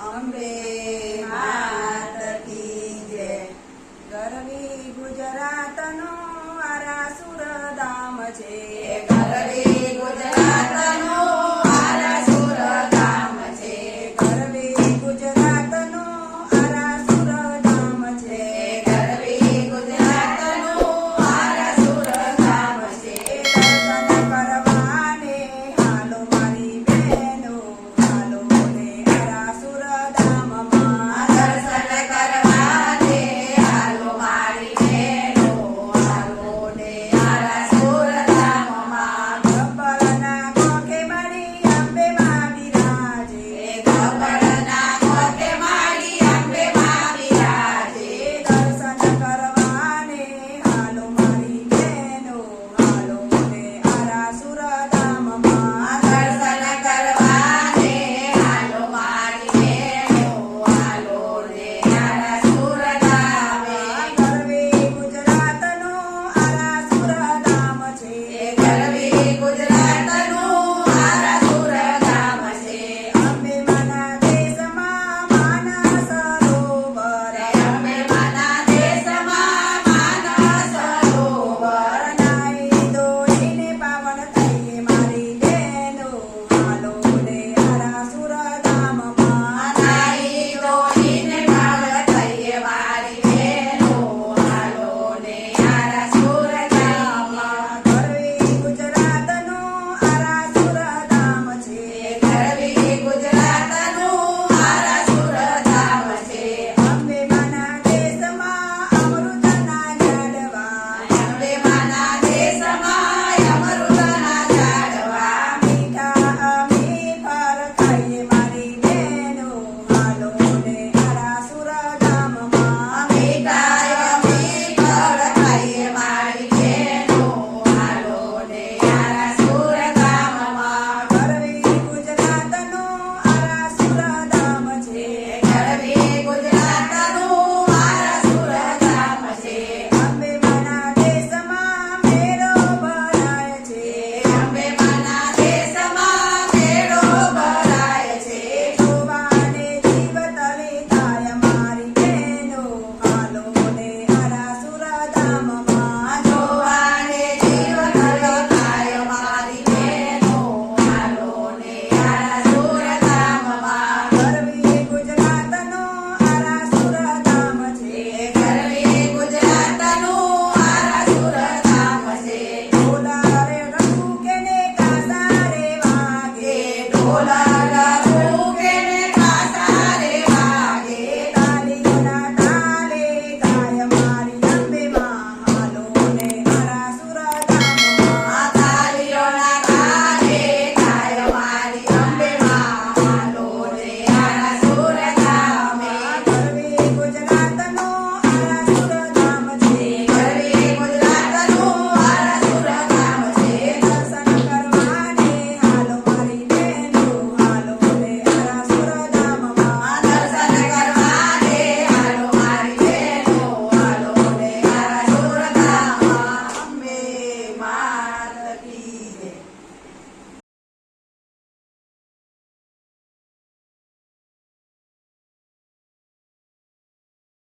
અંબે માતકી જય. ગરવી ગુજરાતનો આરા સુરધામ છે. sola.